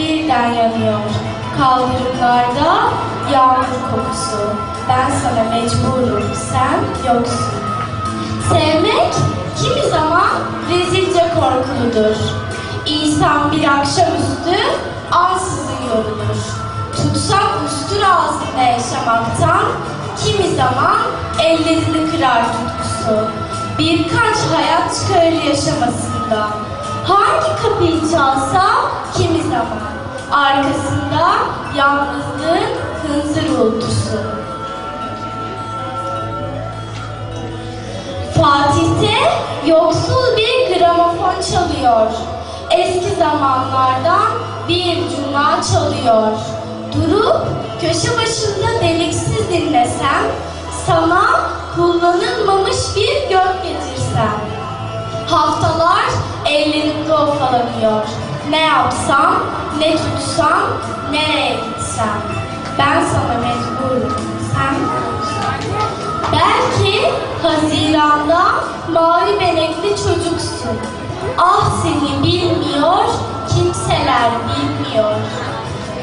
birden yanıyor. Kaldırımlarda yağmur kokusu. Ben sana mecburum, sen yoksun. Sevmek kimi zaman rezilce korkuludur. İnsan bir akşamüstü ansızın yorulur. Tutsak ustur ağzında yaşamaktan kimi zaman ellerini kırar tutkusu. Birkaç hayat çıkarır yaşamasında. Kapıyı çalsa kimi zaman arkasında yalnızlığın hınzır uğultusu. Fatih'te yoksul bir gramofon çalıyor. Eski zamanlardan bir cuma çalıyor. Durup köşe başında deliksiz dinlesem, sana kullanılmamış bir gök getirsem. Haftalar ellerimde ofalanıyor. Ne yapsam, ne tutsam, nereye gitsem. Ben sana mecburum, sen Belki Haziran'da mavi benekli çocuksun. Ah seni bilmiyor, kimseler bilmiyor.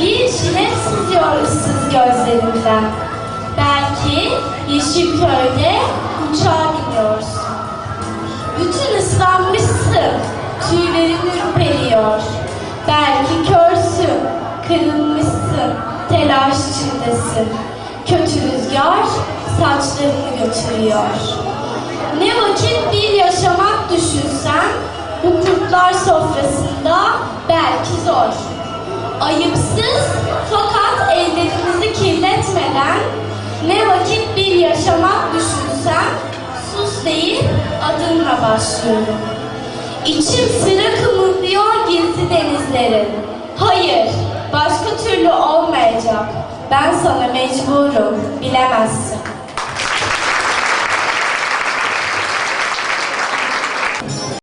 Bir jilet sızıyor ıssız gözlerimden. Belki Yeşilköy'de uçağa biniyorsun. Bütün ıslanmışsın, tüylerin ürperiyor. Belki körsün, kırılmışsın, telaş içindesin. Kötü rüzgar saçlarını götürüyor. Ne vakit bir yaşamak düşünsen, bu kurtlar sofrasında belki zor. Ayıpsız fakat ellerimizi kirletmeden, ne vakit bir yaşamak düşünsen, sus deyip adınla başlıyorum. İçim sıra kımıldıyor gizli denizlerin. Hayır, başka türlü olmayacak. Ben sana mecburum, bilemezsin.